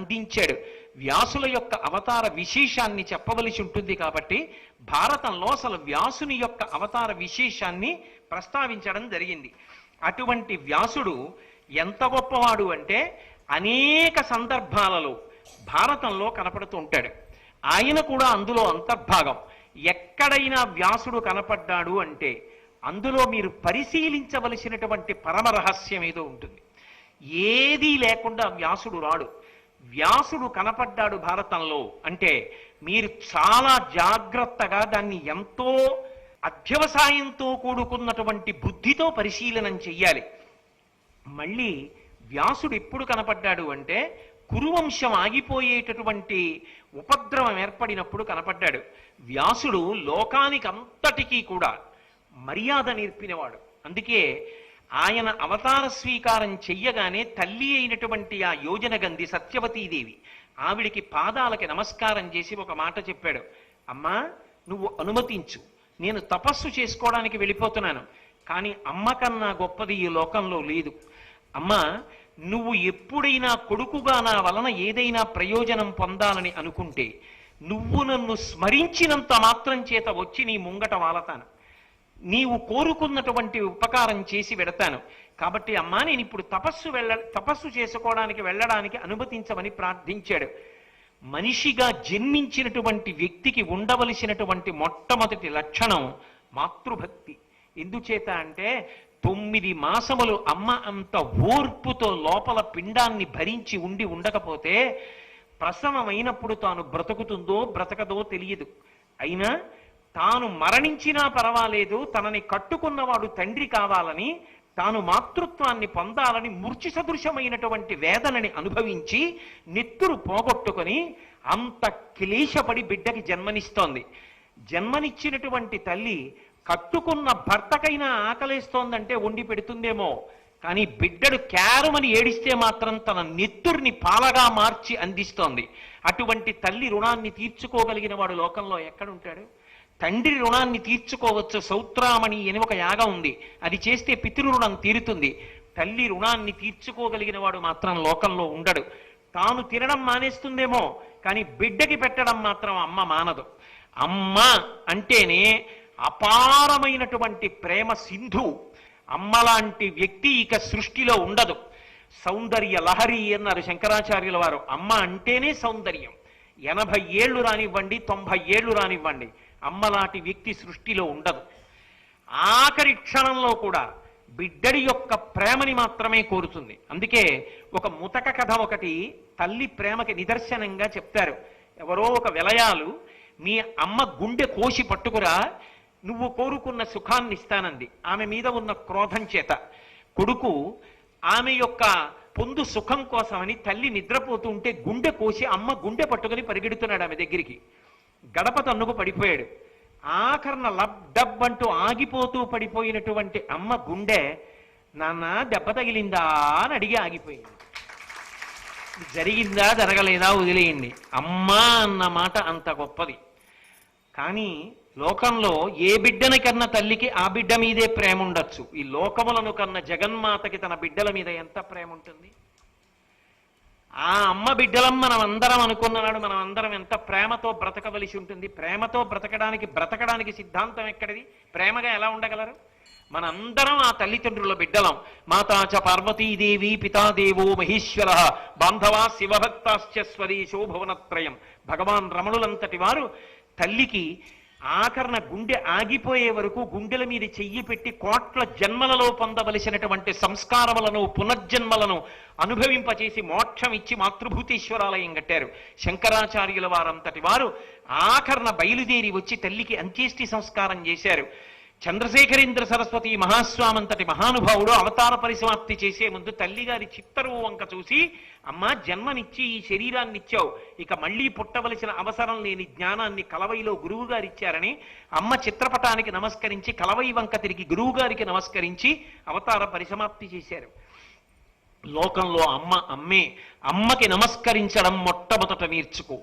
అందించాడు. వ్యాసుల యొక్క అవతార విశేషాన్ని చెప్పవలసి ఉంటుంది కాబట్టి భారతంలో అసలు వ్యాసుని యొక్క అవతార విశేషాన్ని ప్రస్తావించడం జరిగింది. అటువంటి వ్యాసుడు ఎంత గొప్పవాడు అంటే అనేక సందర్భాలలో భారతంలో కనపడుతూ ఉంటాడు. ఆయన కూడా అందులో అంతర్భాగం. ఎక్కడైనా వ్యాసుడు కనపడ్డాడు అంటే అందులో మీరు పరిశీలించవలసినటువంటి పరమ రహస్యం ఏదో ఉంటుంది. ఏదీ లేకుండా వ్యాసుడు రాడు. వ్యాసుడు కనపడ్డాడు భారతంలో అంటే మీరు చాలా జాగ్రత్తగా దాన్ని ఎంతో అధ్యవసాయంతో కూడుకున్నటువంటి బుద్ధితో పరిశీలనం చెయ్యాలి. మళ్ళీ వ్యాసుడు ఎప్పుడు కనపడ్డాడు అంటే కురువంశం ఆగిపోయేటటువంటి ఉపద్రవం ఏర్పడినప్పుడు కనపడ్డాడు. వ్యాసుడు లోకానికి అంతటికీ కూడా మర్యాద నేర్పినవాడు. అందుకే ఆయన అవతార స్వీకారం చెయ్యగానే తల్లి అయినటువంటి ఆ యోజన గంధి సత్యవతీదేవి ఆవిడికి పాదాలకి నమస్కారం చేసి ఒక మాట చెప్పాడు. అమ్మా నువ్వు అనుమతించు. నేను తపస్సు చేసుకోవడానికి వెళ్ళిపోతున్నాను. కానీ అమ్మ కన్నా గొప్పది ఈ లోకంలో లేదు. అమ్మా నువ్వు ఎప్పుడైనా కొడుకుగా నా వలన ఏదైనా ప్రయోజనం పొందాలని అనుకుంటే నువ్వు నన్ను స్మరించినంత మాత్రం చేత వచ్చి నీ ముంగట వాలతాను. నీవు కోరుకున్నటువంటి ఉపకారం చేసి వెడతాను. కాబట్టి అమ్మా నేను ఇప్పుడు తపస్సు వెళ్ళ తపస్సు చేసుకోవడానికి వెళ్ళడానికి అనుమతించమని ప్రార్థించాడు. మనిషిగా జన్మించినటువంటి వ్యక్తికి ఉండవలసినటువంటి మొట్టమొదటి లక్షణం మాతృభక్తి. ఎందుచేత అంటే తొమ్మిది మాసములు అమ్మ అంత ఓర్పుతో లోపల పిండాన్ని భరించి ఉండి ఉండకపోతే ప్రసవమైనప్పుడు తాను బ్రతుకుతుందో బ్రతకదో తెలియదు. అయినా తాను మరణించినా పర్వాలేదు తనని కట్టుకున్నవాడు తండ్రి కావాలని తాను మాతృత్వాన్ని పొందాలని మూర్ఛి సదృశమైనటువంటి వేదనని అనుభవించి నెత్తురు పోగొట్టుకొని అంత క్లేశపడి బిడ్డకి జన్మనిస్తోంది. జన్మనిచ్చినటువంటి తల్లి కట్టుకున్న భర్తకైనా ఆకలేస్తోందంటే వండి పెడుతుందేమో కానీ బిడ్డడు క్యారమని ఏడిస్తే మాత్రం తన నెత్తుర్ని పాలగా మార్చి అందిస్తోంది. అటువంటి తల్లి రుణాన్ని తీర్చుకోగలిగిన వాడు లోకంలో ఎక్కడుంటాడు? తండ్రి రుణాన్ని తీర్చుకోవచ్చు సౌత్రామణి అని ఒక యాగం ఉంది. అది చేస్తే పితృ రుణం తీరుతుంది. తల్లి రుణాన్ని తీర్చుకోగలిగిన వాడు మాత్రం లోకంలో ఉండడు. తాను తినడం మానేస్తుందేమో కానీ బిడ్డకి పెట్టడం మాత్రం అమ్మ మానదు. అమ్మ అంటేనే అపారమైనటువంటి ప్రేమ సింధు. అమ్మలాంటి వ్యక్తి ఇక సృష్టిలో ఉండదు. సౌందర్య లహరి అన్నారు శంకరాచార్యుల వారు. అమ్మ అంటేనే సౌందర్యం. ఎనభై ఏళ్ళు రానివ్వండి తొంభై ఏళ్ళు రానివ్వండి. అమ్మలాంటి వ్యక్తి సృష్టిలో ఉండదు. ఆఖరి క్షణంలో కూడా బిడ్డడి యొక్క ప్రేమని మాత్రమే కోరుతుంది. అందుకే ఒక ముతక కథ ఒకటి తల్లి ప్రేమకి నిదర్శనంగా చెప్తారు. ఎవరో ఒక విలయాలు మీ అమ్మ గుండె కోసి పట్టుకురా నువ్వు కోరుకున్న సుఖాన్ని ఇస్తానంది. ఆమె మీద ఉన్న క్రోధం చేత. కొడుకు ఆమె యొక్క పొందు సుఖం కోసమని తల్లి నిద్రపోతూ ఉంటే గుండె కోసి అమ్మ గుండె పట్టుకుని పరిగెడుతున్నాడు ఆమె దగ్గరికి. గడప తన్నుకు పడిపోయాడు. ఆఖరణ లబ్ డబ్ అంటూ ఆగిపోతూ పడిపోయినటువంటి అమ్మ గుండె నాన్న దెబ్బ తగిలిందా? అని అడిగి ఆగిపోయింది. జరిగిందా జరగలేదా వదిలేయండి. అమ్మా అన్న మాట అంత గొప్పది. కానీ లోకంలో ఏ బిడ్డని కన్న తల్లికి ఆ బిడ్డ మీదే ప్రేమ ఉండొచ్చు ఈ లోకములను కన్న జగన్మాతకి తన బిడ్డల మీద ఎంత ప్రేమ ఉంటుంది ఆ అమ్మ బిడ్డలం మనం అందరం అనుకున్నాడు. మనం అందరం ఎంత ప్రేమతో బ్రతకవలసి ఉంటుంది. ప్రేమతో బ్రతకడానికి బ్రతకడానికి సిద్ధాంతం ఎక్కడిది? ప్రేమగా ఎలా ఉండగలరు? మనందరం ఆ తల్లిదండ్రుల బిడ్డలం. మాతాచ పార్వతీదేవి పితాదేవో మహేశ్వర బాంధవా శివభక్తాశ్చ స్వదేశో భువనత్రయం. భగవాన్ రమణులంతటి వారు తల్లికి ఆఖరణ గుండె ఆగిపోయే వరకు గుండెల మీద చెయ్యి పెట్టి కోట్ల జన్మలలో పొందవలసినటువంటి సంస్కారములను పునర్జన్మలను అనుభవింపచేసి మోక్షం ఇచ్చి మాతృభూతేశ్వరాలయం కట్టారు. శంకరాచార్యుల వారంతటి వారు ఆఖరణ బయలుదేరి వచ్చి తల్లికి అంత్యేష్టి సంస్కారం చేశారు. చంద్రశేఖరేంద్ర సరస్వతి మహాస్వామంతటి మహానుభావుడు అవతార పరిసమాప్తి చేసే ముందు తల్లిగారి చిత్తరువు వంక చూసి అమ్మ జన్మనిచ్చి ఈ శరీరాన్ని ఇచ్చావు ఇక మళ్ళీ పుట్టవలసిన అవసరం లేని జ్ఞానాన్ని కలవైలో గురువు అమ్మ చిత్రపటానికి నమస్కరించి కలవై వంక తిరిగి గురువు గారికి నమస్కరించి అవతార పరిసమాప్తి చేశారు. లోకంలో అమ్మ అమ్మే అమ్మకి నమస్కరించడం మొట్టమొదట నేర్చుకో.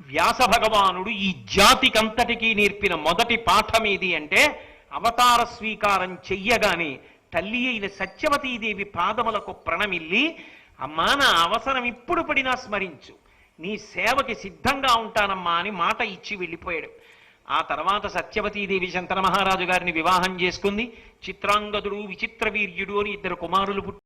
వ్యాస భగవానుడు ఈ జాతికంతటికీ నేర్పిన మొదటి పాఠం ఏది అంటే అవతార స్వీకారం చెయ్యగానే తల్లి అయిన సత్యవతీదేవి పాదములకు ప్రణమిల్లి అమ్మా నా అవసరం ఇప్పుడు పడినా స్మరించు. నీ సేవకి సిద్ధంగా ఉంటానమ్మా అని మాట ఇచ్చి వెళ్ళిపోయాడు. ఆ తర్వాత సత్యవతీదేవి శంకర మహారాజు గారిని వివాహం చేసుకుంది. చిత్రాంగదుడు విచిత్ర వీర్యుడు అని ఇద్దరు కుమారులు పుట్టి